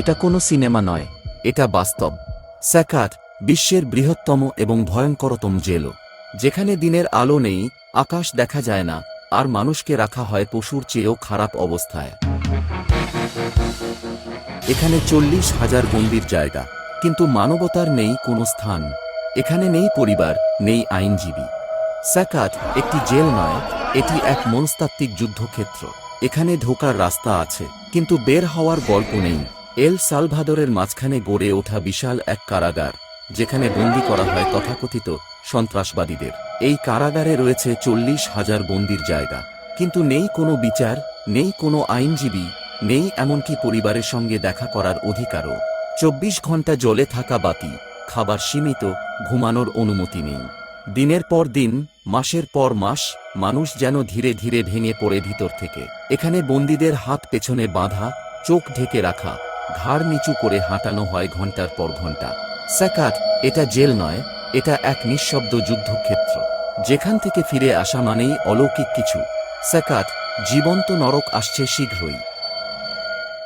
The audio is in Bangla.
এটা কোনো সিনেমা নয়, এটা বাস্তব। স্যাকাট বিশ্বের বৃহত্তম এবং ভয়ঙ্করতম জেলও। যেখানে দিনের আলো নেই, আকাশ দেখা যায় না, আর মানুষকে রাখা হয় পশুর চেয়েও খারাপ অবস্থায়। এখানে চল্লিশ হাজার বন্দির জায়গা, কিন্তু মানবতার নেই কোনো স্থান। এখানে নেই পরিবার, নেই আইনজীবী। স্যাকাট একটি জেল নয়, এটি এক মনস্তাত্ত্বিক যুদ্ধক্ষেত্র। এখানে ঢোকার রাস্তা আছে, কিন্তু বের হওয়ার গল্প নেই। এল সালভাদরের মাঝখানে গড়ে ওঠা বিশাল এক কারাগার, যেখানে বন্দি করা হয় তথাকথিত সন্ত্রাসবাদীদের। এই কারাগারে রয়েছে চল্লিশ হাজার বন্দির জায়গা, কিন্তু নেই কোনো বিচার, নেই কোনো আইনজীবী, নেই এমনকি পরিবারের সঙ্গে দেখা করার অধিকারও। চব্বিশ ঘণ্টা জলে থাকা বাতি, খাবার সীমিত, ঘুমানোর অনুমতি নেই। দিনের পর দিন, মাসের পর মাস, মানুষ যেন ধীরে ধীরে ভেঙে পড়ে ভিতর থেকে। এখানে বন্দীদের হাত পেছনে বাঁধা, চোখ ঢেকে রাখা ঘাড় নিচু করে হাঁটানো হয় ঘণ্টার পর ঘণ্টা স্যাকাট এটা জেল নয়, এটা এক নিঃশব্দ যুদ্ধক্ষেত্র। যেখান থেকে ফিরে আসা মানেই অলৌকিক কিছু। স্যাকাট জীবন্ত নরক আসছে শীঘ্রই।